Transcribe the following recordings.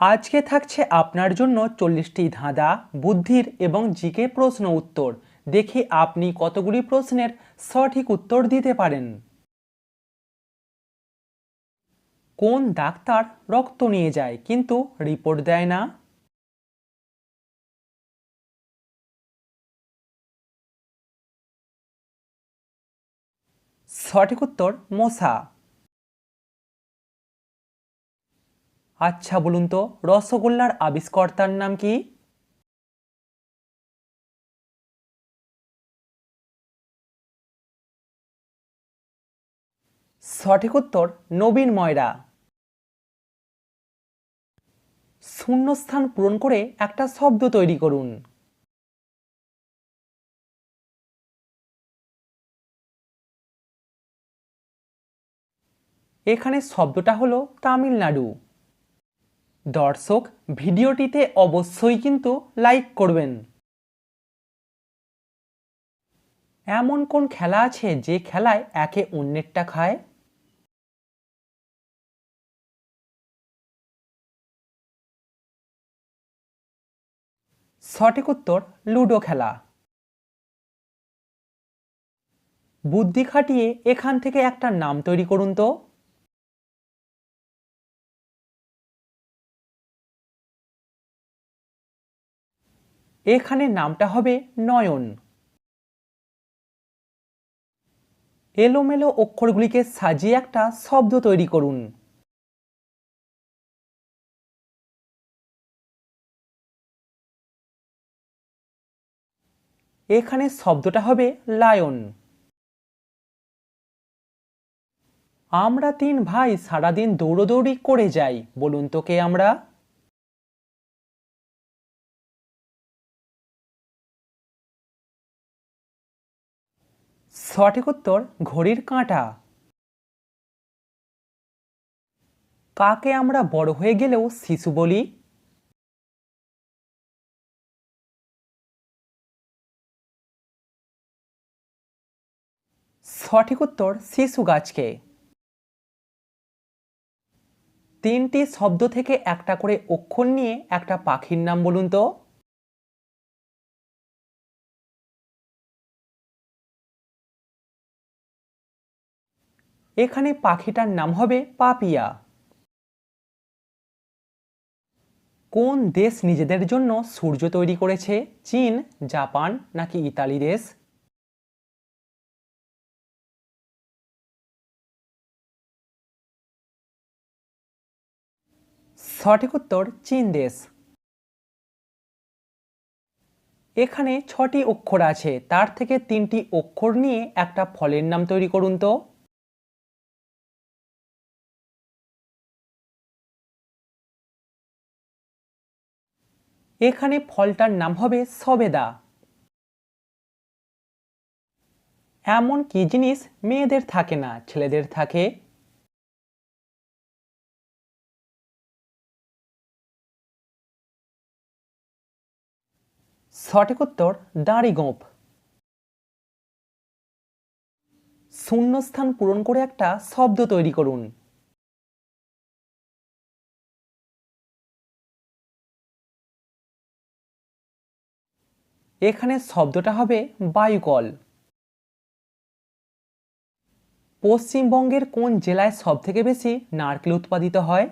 আজকে থাকছে আপনার জন্য চল্লিশটি ধাঁধা, বুদ্ধির এবং জিকে প্রশ্ন উত্তর। দেখি আপনি কতগুলি প্রশ্নের সঠিক উত্তর দিতে পারেন। কোন ডাক্তার রক্ত নিয়ে যায় কিন্তু রিপোর্ট দেয় না? সঠিক উত্তর মশা আচ্ছা বলুন তো, রসগোল্লার আবিষ্কর্তার নাম কি? সঠিক উত্তর, নবীন ময়রা। শূন্যস্থান পূরণ করে একটা শব্দ তৈরি করুন। এখানে শব্দটা হলো তামিলনাড়ু। দর্শক ভিডিওটিতে অবশ্যই কিন্তু লাইক করবেন। এমন কোন খেলা আছে যে খেলায় একে অন্যেরটা খায়? সঠিক উত্তর, লুডো খেলা। বুদ্ধি খাটিয়ে এখান থেকে একটা নাম তৈরি করুন তো। এখানে নামটা হবে নয়ন। এলোমেলো অক্ষরগুলিকে সাজিয়ে একটা শব্দ তৈরি করুন। এখানে শব্দটা হবে লায়ন। আমরা তিন ভাই সারাদিন দৌড়োদৌড়ি করে যাই, বলুন তো কে আমরা? সঠিক উত্তর ঘড়ির কাঁটা। কাকে আমরা বড় হয়ে গেলেও শিশু বলি? সঠিক উত্তর শিশু গাছকে। তিনটি শব্দ থেকে একটা করে অক্ষর নিয়ে একটা পাখির নাম বলুন তো। এখানে পাখিটার নাম হবে পাপিয়া। কোন দেশ নিজেদের জন্য সূর্য তৈরি করেছে? চীন, জাপান নাকি ইতালি দেশ? সঠিক উত্তর চীন দেশ। এখানে ছটি অক্ষর আছে, তার থেকে তিনটি অক্ষর নিয়ে একটা ফলের নাম তৈরি করুন তো। এখানে ফলটার নাম হবে সবেদা। এমন কি জিনিস মেয়েদের থাকে না, ছেলেদের থাকে? সঠিক উত্তর, দাঁড়ি গোঁপ শূন্যস্থান পূরণ করে একটা শব্দ তৈরি করুন। এখানে শব্দটা হবে বায়ুকল পশ্চিমবঙ্গের কোন জেলায় সবথেকে বেশি নারকেল উৎপাদিত হয়?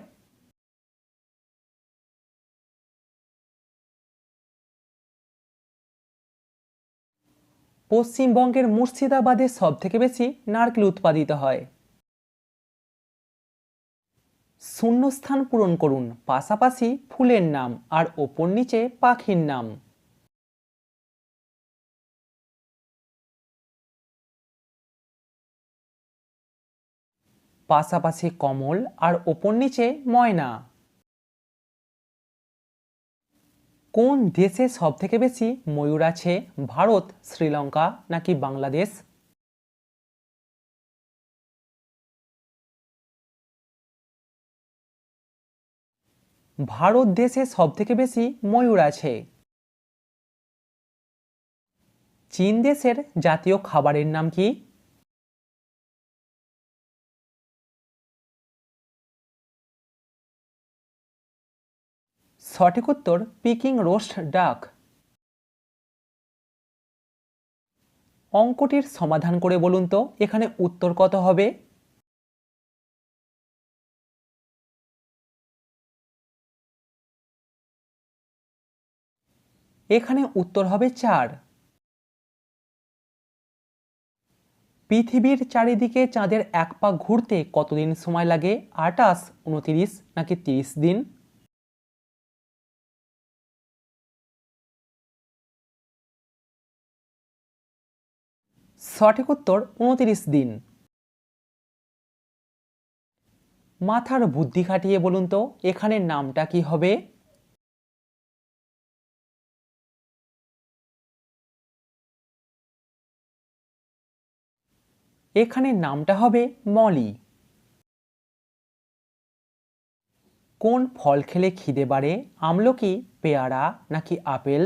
পশ্চিমবঙ্গের মুর্শিদাবাদে সবথেকে বেশি নারকেল উৎপাদিত হয়। শূন্যস্থান পূরণ করুন, পাশাপাশি ফুলের নাম আর ওপর নিচে পাখির নাম। পাশাপাশি কমল আর ওপর নিচে ময়না। কোন দেশে সব থেকে বেশি ময়ূর আছে, ভারত, শ্রীলঙ্কা নাকি বাংলাদেশ? ভারত দেশে সব থেকে বেশি ময়ূর আছে। চীন দেশের জাতীয় খাবারের নাম কি? সঠিক উত্তর পিকিং রোস্ট ডাক। অঙ্কটির সমাধান করে বলুন তো, এখানে উত্তর কত হবে? এখানে উত্তর হবে চার। পৃথিবীর চারিদিকে চাঁদের এক পা ঘুরতে কতদিন সময় লাগে? আটাশ উনতিরিশ নাকি তিরিশ দিন? সঠিক উত্তর উনতিরিশ দিন। মাথার বুদ্ধি খাটিয়ে বলুন তো, এখানে নামটা কি হবে? এখানে নামটা হবে মলি। কোন ফল খেলে খিদে বাড়ে? আমলকি, পেয়ারা নাকি আপেল?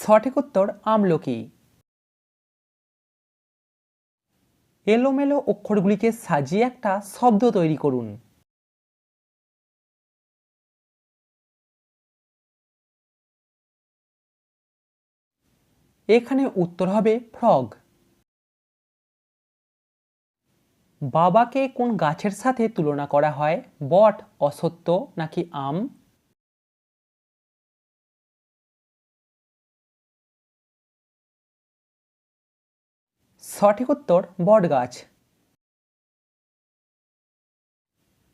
সঠিক উত্তর আমলকি। এলোমেলো অক্ষরগুলিকে সাজিয়ে একটা শব্দ তৈরি করুন। এখানে উত্তর হবে ফ্রগ। বাবাকে কোন গাছের সাথে তুলনা করা হয়, বট অসত্য নাকি আম? সঠিক উত্তর বটগাছ।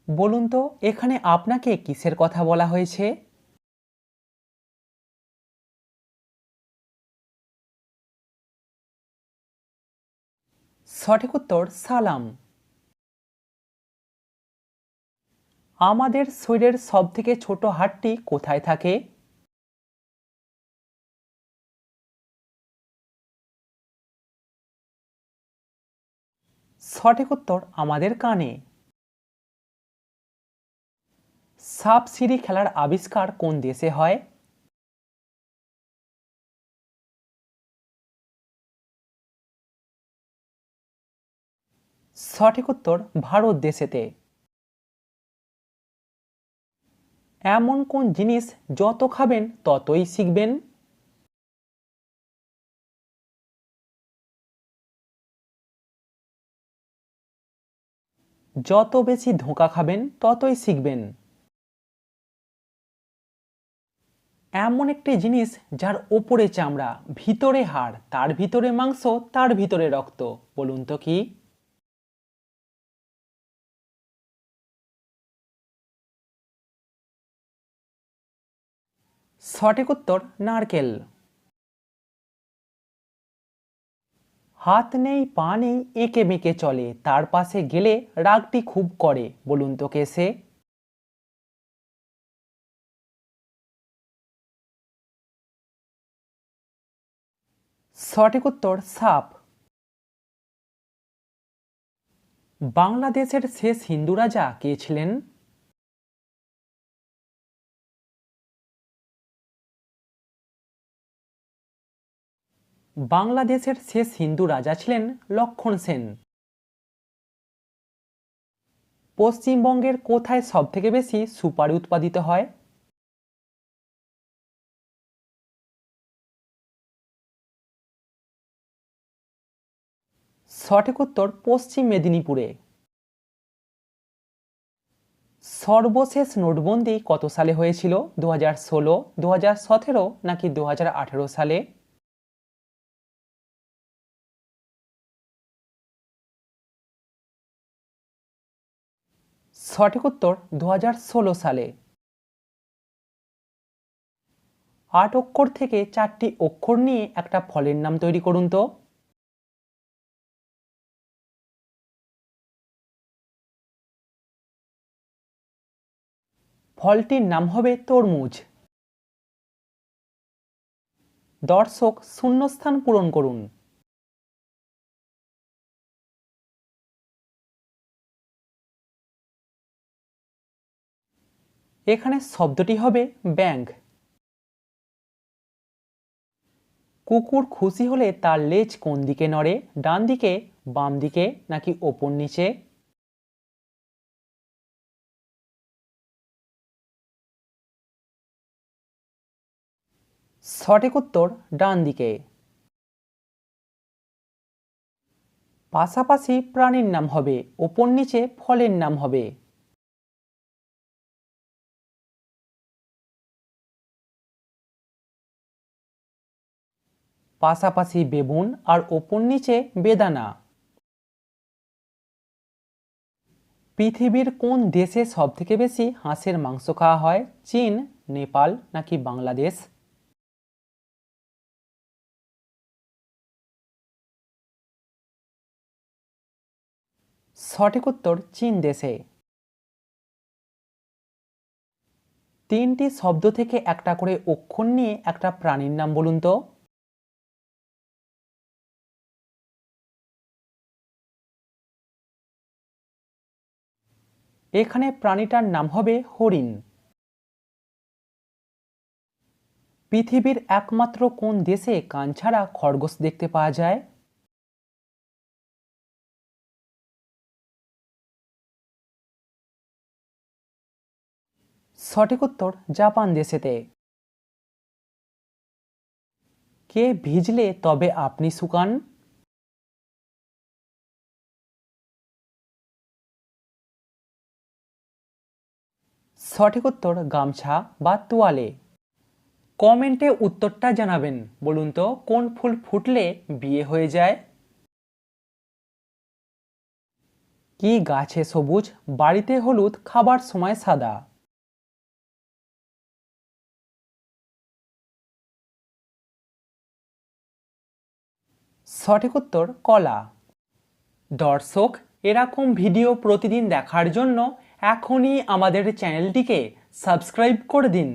বলুন তো, এখানে আপনাকে কিসের কথা বলা হয়েছে? সঠিক উত্তর সালাম। আমাদের শরীরের সব থেকে ছোট হাড়টি কোথায় থাকে? সঠিক উত্তর আমাদের কানে। সাপ সিঁড়ি খেলার আবিষ্কার কোন দেশে হয়? সঠিক উত্তর ভারত দেশেতে। এমন কোন জিনিস যত খাবেন ততই শিখবেন। যত বেশি ধোঁকা খাবেন, ততই শিখবেন। এমন একটি জিনিস যার ওপরে চামড়া, ভিতরে হাড়, তার ভিতরে মাংস, তার ভিতরে রক্ত, বলুন তো কি? সঠিক উত্তর, নারকেল। হাত নেই, পা নেই, এঁকে বেঁকে চলে। তার পাশে গেলে রাগটি খুব করে। বলুন তো কে সে? সঠিক উত্তর, সাপ। বাংলাদেশের শেষ হিন্দু রাজা কে ছিলেন? বাংলাদেশের শেষ হিন্দু রাজা ছিলেন লক্ষণ সেন। পশ্চিমবঙ্গের কোথায় সবথেকে বেশি সুপারি উৎপাদিত হয়? সঠিক উত্তর পশ্চিম মেদিনীপুরে। সর্বশেষ নোটবন্দি কত সালে হয়েছিল? দু হাজার ষোলো দু সতেরো নাকি দু হাজার আঠেরো সালে? সঠিক উত্তর দু হাজার ষোলো সালে। আট অক্ষর থেকে চারটি অক্ষর নিয়ে একটা ফলের নাম তৈরি করুন তো। ফলটির নাম হবে তরমুজ। দর্শক শূন্যস্থান পূরণ করুন। এখানে শব্দটি হবে ব্যাংক কুকুর খুশি হলে তার লেজ কোন দিকে নড়ে? ডান দিকে, বাম দিকে, নাকি ওপর নিচে? সঠিক উত্তর ডান দিকে। পাশাপাশি প্রাণীর নাম হবে, ওপর নিচে ফলের নাম হবে। পাশাপাশি বেবুন আর ওপর নিচে বেদানা। পৃথিবীর কোন দেশে সবথেকে বেশি হাঁসের মাংস খাওয়া হয়? চীন, নেপাল নাকি বাংলাদেশ? সঠিক উত্তর চীন দেশে। তিনটি শব্দ থেকে একটা করে অক্ষর নিয়ে একটা প্রাণীর নাম বলুন তো। এখানে প্রাণীটার নাম হবে হরিণ। পৃথিবীর একমাত্র কোন দেশে কান ছাড়া খরগোশ দেখতে পাওয়া যায়? সঠিক উত্তর, জাপান দেশেতে। কে ভিজলে তবে আপনি শুকান? সঠিক উত্তর গামছা বা তোয়ালে। কমেন্টে উত্তরটা জানাবেন। বলুন তো, কোন ফুল ফুটলে বিয়ে হয়ে যায়? কি গাছে সবুজ, বাড়িতে হলুদ, খাবার সময় সাদা? সঠিক উত্তর, কলা। দর্শক, এরকম ভিডিও প্রতিদিন দেখার জন্য এখনই আমাদের চ্যানেলটিকে সাবস্ক্রাইব করে দিন।